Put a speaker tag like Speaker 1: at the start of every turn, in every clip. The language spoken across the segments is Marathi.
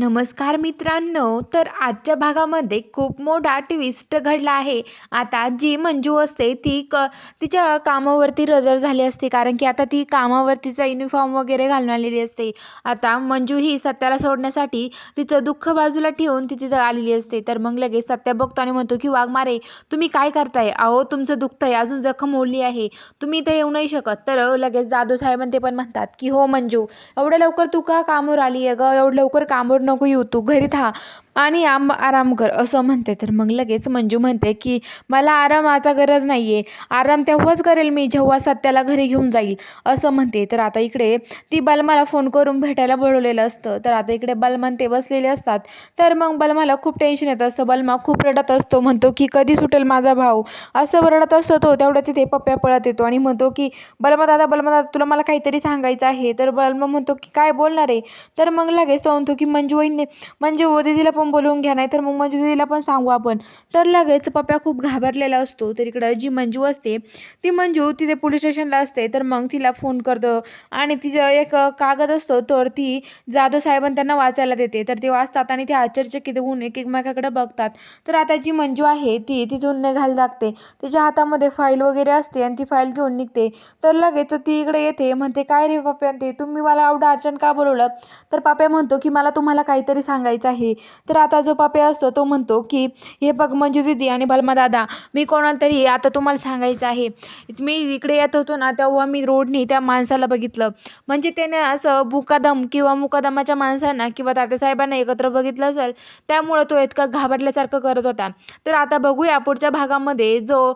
Speaker 1: नमस्कार मित्रांनो तर आजच्या भागामध्ये खूप मोठा ट्विस्ट घडला आहे. आता जी मंजू असते ती क तिच्या कामावरती रजर झाली असते कारण की आता ती कामावरतीचा युनिफॉर्म वगैरे घालून आलेली असते. आता मंजू ही सत्याला सोडण्यासाठी तिचं दुःख बाजूला ठेवून ती तिथं आलेली असते. तर मग लगेच सत्या बघतो आणि म्हणतो की वाघ मारे तुम्ही काय करताय? अहो तुमचं दुखतंय अजून जखम ओढली आहे. तुम्ही इथे येऊ नाही शकत. तर लगेच जाधव साहेब ते पण म्हणतात की हो मंजू एवढ्या लवकर तू का कामावर आली आहे गं? एवढं लवकर कामावर नको येऊ तू घरी था आणि आम आराम कर असं म्हणते. तर मग लगेच मंजू म्हणते की मला आराम आता गरज नाही आहे आराम तेव्हाच करेल मी जेव्हा सत्याला घरी घेऊन जाईल. असं म्हणते. तर आता इकडे ती बलमाला फोन करून भेटायला बोलवलेलं असतं. तर आता इकडे बलमान ते बसलेले असतात. तर मग बलमाला खूप टेन्शन येत असतं. बलमा खूप रडत असतो. म्हणतो की कधी सुटेल माझा भाऊ? असं रडत असतो. तो तेवढ्या तिथे पप्प्या पळत येतो आणि म्हणतो की बलमा दादा बलमा दादा तुला मला काहीतरी सांगायचं आहे. तर बलमा म्हणतो की काय बोलणार आहे? तर मग लगेच तो म्हणतो की मंजू म्हणजे वहिनी म्हणजे मंजू दीदीला पण बोलवून घ्या नाही तर मग मंजू दीदीला पण सांगू आपण. तर लगेच पप्प्या खूप घाबरलेला असतो. तर इकडं जी मंजू असते ती मंजू तिथे पोलीस स्टेशनला असते. तर मग तिला फोन करतो. आणि तिचं एक कागद असतो तर ती जाधव साहेबांना त्यांना वाचायला देते. तर ते वाचतात आणि ते आश्चर्यचकित होऊन एक एकमेकाकडे बघतात. तर आता जी मंजू आहे ती तिथून निघायला लागते. तिच्या हातामध्ये फाईल वगैरे असते आणि ती फाईल घेऊन निघते. तर लगेच ती इकडे येते म्हणते काय रे पप्या ते तुम्ही मला एवढं अर्जंट का बोलवलं? तर पाप्या म्हणतो की मला तुम्हाला मला काहीतरी सांगायचं आहे. तर आता जो पापे असतो तो म्हणतो की हे बघ मंजू दिदी आणि बलमा दादा मी कोणाला तरी आता तुम्हाला सांगायचं आहे. मी इकडे येत होतो ना तेव्हा मी रोडने त्या माणसाला बघितलं. म्हणजे त्याने असं मुकादम किंवा मुकादमाच्या माणसांना किंवा तात्यासाहेबांना एकत्र बघितलं असेल त्यामुळं तो इतका घाबरल्यासारखं करत होता. तर आता बघूया पुढच्या भागामध्ये जो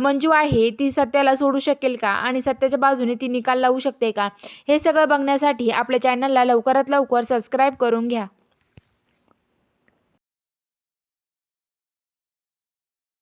Speaker 1: मंजू आहे ती सत्याला सोडू शकेल का? आणि सत्याच्या बाजूने ती निकाल लावू शकते का? हे सगळं बघण्यासाठी आपल्या चॅनलला लवकरात लवकर सबस्क्राईब करून घ्या.